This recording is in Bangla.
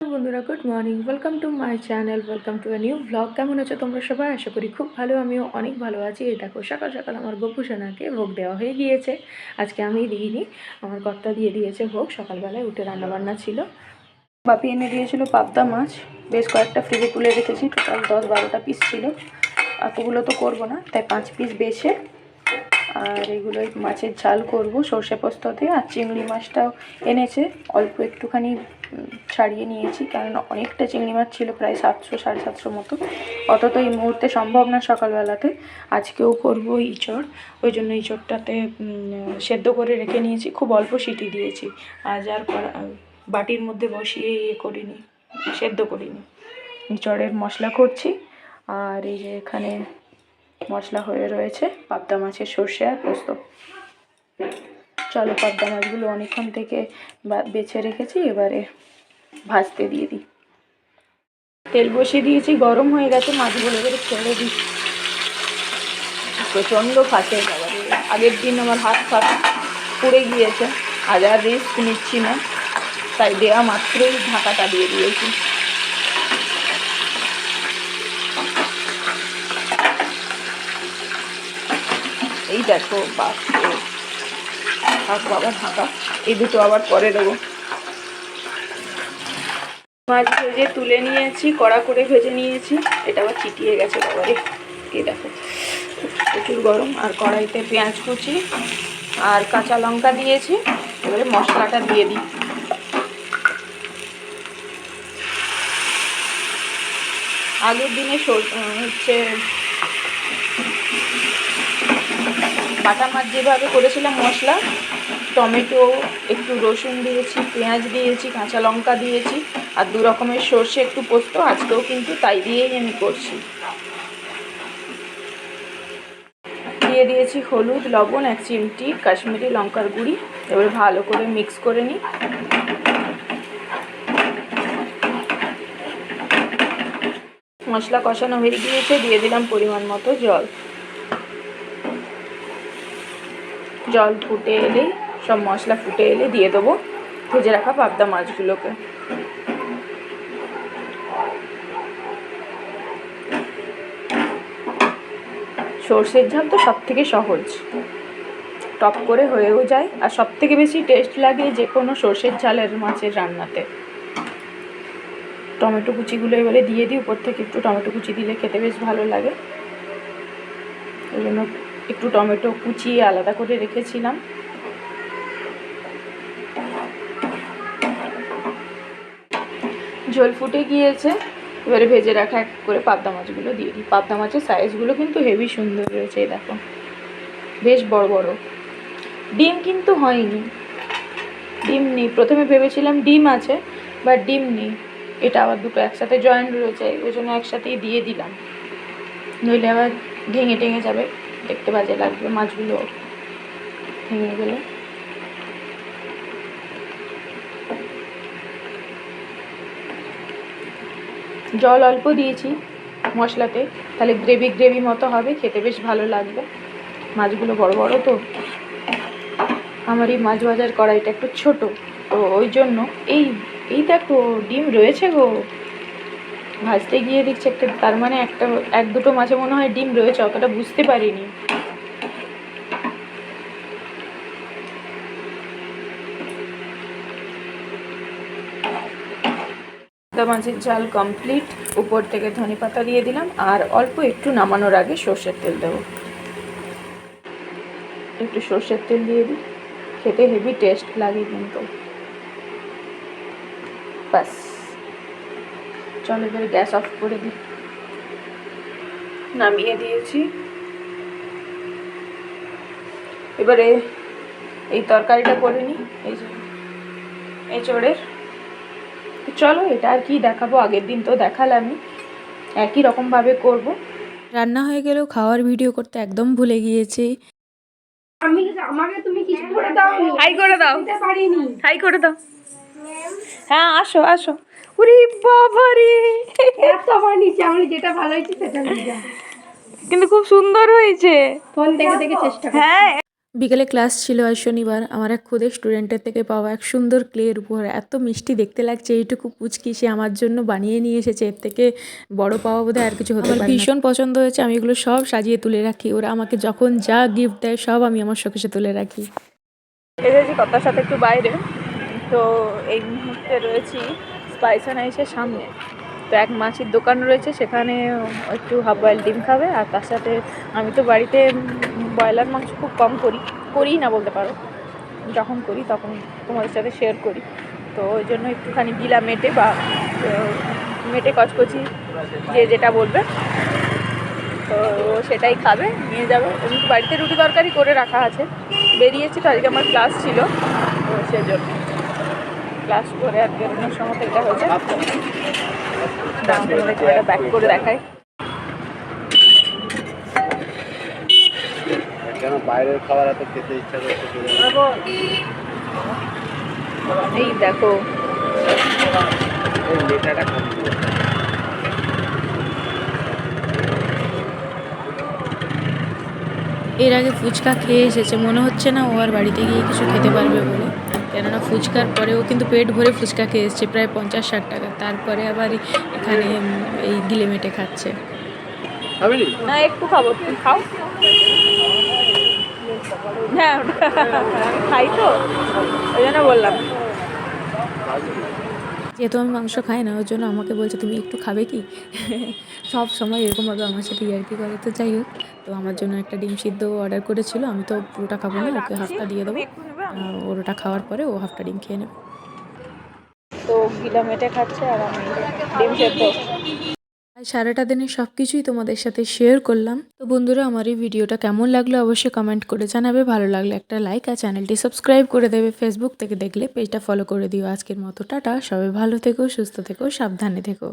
বন্ধুরা good morning welcome to my channel welcome to a new blog কেমন আছো তোমরা সবাই? আশা করি খুব ভালো, আমিও অনেক ভালো আছি। এই দেখো, সকাল সকাল আমার গপু সোনাকে ভোগ দেওয়া হয়ে গিয়েছে। আজকে আমি দিইনি, আমার কর্তা দিয়ে দিয়েছে ভোগ। সকালবেলায় উঠে রান্নাবান্না ছিল। বাপি এনে দিয়েছিল পাবদা মাছ। বেশ কয়েকটা ফ্রিজে তুলে রেখেছি। টোটাল দশ বারোটা পিস ছিল। এতগুলো তো করব না, তাই পাঁচ পিস বেছে আর এগুলো মাছের ঝাল করব, সর্ষে পোস্ত দিয়ে, আর চিংড়ি মাছটাও এনেছে। অল্প একটুখানি ছাড়িয়ে নিয়েছি কারণ অনেকটা চিংড়ি মাছ ছিল, প্রায় সাতশো, সাড়ে সাতশো মতো। অত তো এই মুহূর্তে সম্ভব না সকালবেলাতে। আজকেও করব ইঁচড়। ওই জন্য ইঁচড়টাতে সেদ্ধ করে রেখে নিয়েছি। খুব অল্প সিটি দিয়েছি। আজ আর বাটির মধ্যে বসিয়ে ইয়ে করিনি, সেদ্ধ করিনি। ইঁচড়ের মশলা করছি। আর এই যে এখানে মশলা হয়ে রয়েছে, পাবদা মাছের সর্ষে আর পোস্ত। চলো পাবদা মাছগুলো অনেকক্ষণ থেকে বেছে রেখেছি, এবারে ভাজতে দিয়ে দিই। তেল বসিয়ে দিয়েছি, গরম হয়ে গেছে, মাছগুলো এবারে ছেড়ে দিই। প্রচণ্ড ফাঁসে আগের দিন আমার হাত ফাত পুড়ে গিয়েছে আজ আর রিস্ক নিচ্ছি না, তাই দেওয়া মাত্রই ঢাকাটা দিয়ে দিয়েছি এই দেখো, বাপ রে। থাক বাবা ঢাকা এই দুটো আবার পরে দেবো। মাছ ভেজে তুলে নিয়েছি, কড়া করে ভেজে নিয়েছি। এটা আবার চিটিয়ে গেছে বাবারে। এই দেখো, প্রচুর গরম। আর কড়াইতে পেঁয়াজ কুচি আর কাঁচা লঙ্কা দিয়েছি। এবারে মশলাটা দিয়ে দিই। আগের দিনে হচ্ছে বাটা মাছ যেভাবে করেছিলাম, মশলা, টমেটো, একটু রসুন দিয়েছি, পেঁয়াজ দিয়েছি, কাঁচা লঙ্কা দিয়েছি, আর দু রকমের সর্ষে একটু পোস্ত, আজকেও কিন্তু তাই দিয়েই আমি করছি। দিয়ে দিয়েছি হলুদ, লবণ, এক চিমটি, কাশ্মীরি লঙ্কার গুঁড়ি, এবার ভালো করে মিক্স করে নিই। মশলা কষানো হয়ে গিয়েছে, দিয়ে দিলাম পরিমাণ মতো জল। জল ফুটে এলেই সব মশলা ফুটে এলে দিয়ে দেবো। ভেজে রাখা পাবদা মাছগুলোকে। সর্ষের ঝাল তো সব থেকে সহজ। টপ করে হয়েও যায়, আর সব থেকে বেশি টেস্ট লাগে যে কোনো সর্ষের ঝালের মাছের রান্নাতে। টমেটো কুচিগুলো এবারে দিয়ে দিই, উপর থেকে একটু টমেটো কুচি দিলে খেতে বেশ ভালো লাগে। ওই জন্য একটু টমেটো কুচিয়ে আলাদা করে রেখেছিলাম। ঝোল ফুটে গিয়েছে। এবারে ভেজে রাখা এক করে পাবদা মাছগুলো দিয়ে দিই। পাবদা মাছের সাইজগুলো কিন্তু হেভি সুন্দর রয়েছে দেখো। বেশ বড় বড়। ডিম কিন্তু হয়নি। ডিম নেই। প্রথমে ভেবেছিলাম ডিম আছে বাট ডিম নেই। এটা আবার দুটো একসাথে জয়েন্ট রয়েছে, ওই জন্য একসাথেই দিয়ে দিলাম। নইলে আবার ভেঙে টেঙে যাবে। দেখতে বাজে লাগবে মাছগুলো। ভেঙে গেলে। জল অল্প দিয়েছি মশলাতে, তাহলে গ্রেভি গ্রেভি মতো হবে, খেতে বেশ ভালো লাগবে। মাছগুলো বড় বড় তো। আমার এই মাছ ভাজার কড়াইটা একটু ছোট, তো ওই জন্য এই এই দেখো ডিম রয়েছে গো। ভাজতে গিয়ে দেখছি একটা, তার মানে একটা, এক দুটো মাছে মনে হয় ডিম রয়েছে, অতটা বুঝতে পারিনি। মাছের ঝাল কমপ্লিট উপর থেকে ধনে পাতা দিয়ে দিলাম, আর অল্প একটু নামানোর আগে সর্ষের তেল দেবো। একটু সর্ষের তেল দিয়ে দিই, খেতে হেভি টেস্ট লাগে কিন্তু। ব্যাস। চলো এবারে গ্যাস অফ করে দিই। নামিয়ে দিয়েছি। এবারে এই তরকারিটা করে নিই। এই যে এঁচড়ের। চলো এটা আর কি দেখাবো? আগের দিন তো দেখালামই। একই রকমভাবে করব। রান্না হয়ে গেলেও খাওয়ার ভিডিও করতে একদম ভুলে গিয়েছি। আমি আমাকে তুমি কিছু করে দাও। হাই করে দাও। হাই করে দাও। হ্যাঁ আসো আসো। উরি বাবারে। এত বানিয়েছি আমি যেটা ভালো হয়েছে সেটা নিয়ে কিন্তু খুব সুন্দর হয়েছে। ফোন দেখে দেখে চেষ্টা হ্যাঁ। বিকেলে ক্লাস ছিল আজ শনিবার আমার এক খুদে স্টুডেন্টের থেকে পাওয়া এক সুন্দর ক্লের উপহার। এত মিষ্টি দেখতে লাগছে এইটুকু পুচকি সে আমার জন্য বানিয়ে নিয়ে এসেছে। এর থেকে বড় পাওয়া বোধহয় আর কিছু হতে পারে ভীষণ পছন্দ হয়েছে আমি এগুলো সব সাজিয়ে তুলে রাখি। ওরা আমাকে যখন যা গিফট দেয় সব আমি আমার শোকেসে তুলে রাখি। এসেছি কথার সাথে একটু বাইরে। তো এই মুহূর্তে রয়েছি স্পাইসান আইসের সামনে। তো এক মাছির দোকান রয়েছে, সেখানে একটু হাফ বয়েল ডিম খাবে, আর তার সাথে আমি তো বাড়িতে ব্রয়লার মাংস খুব কম করি করি না বলতে পারো। যখন করি তখন তোমাদের সাথে শেয়ার করি। তো ওই জন্য একটুখানি গিলা মেটে বা মেটে কচকচি, যে যেটা বলবে, তো সেটাই খাবে, নিয়ে যাবে। বাড়িতে রুটি তরকারি করে রাখা আছে। বেরিয়েছি তো, আজকে আমার ক্লাস ছিল, তো সেজন্য। ক্লাস করে আর বেরোনোর সময় তো এটা হয়েছে। ব্যাক করে দেখায় কেন বাইরের খাবার এত খেতে ইচ্ছা করছে এই দেখো। এই মেটাটা এর আগে ফুচকা খেয়ে এসেছে। মনে হচ্ছে না ও আর বাড়িতে গিয়ে কিছু খেতে পারবে বলে। কেননা ফুচকার পরেও কিন্তু পেট ভরে ফুচকা খেয়ে এসছে প্রায় পঞ্চাশ ষাট টাকা। তারপরে আবার এখানে এই গিলে মেটে খাচ্ছে। না একটু খাব। খাও? হ্যাঁ খাই তো। ওই জন্য বললাম। যেহেতু আমি মাংস খাই না ওর জন্য আমাকে বলছে তুমি একটু খাবে কি? সব সময় এরকমভাবে আমার সাথে ইয়ার্কি করে। তো যাই হোক তো আমার জন্য একটা ডিম সিদ্ধ অর্ডার করেছিল। আমি তো পুরোটা খাব না ওকে হাফটা দিয়ে দেবো। ওর ওটা খাওয়ার পরে ও হাফটা ডিম খেয়ে নেবে। তো গিলা মেটে খাচ্ছে আর আমি ডিম সেদ্ধ সারাটা দিনে সব কিছুই তোমাদের সাথে শেয়ার করলাম। তো বন্ধুরা আমার এই ভিডিওটা কেমন লাগল অবশ্যই কমেন্ট করে জানাবে। ভালো লাগলে একটা লাইক আর চ্যানেলটি সাবস্ক্রাইব করে দেবে। ফেসবুক থেকে দেখলে পেজটা ফলো করে দিও। আজকের মতো টাটা। সবাই ভালো থেকো সুস্থ থেকো সাবধানে থেকো।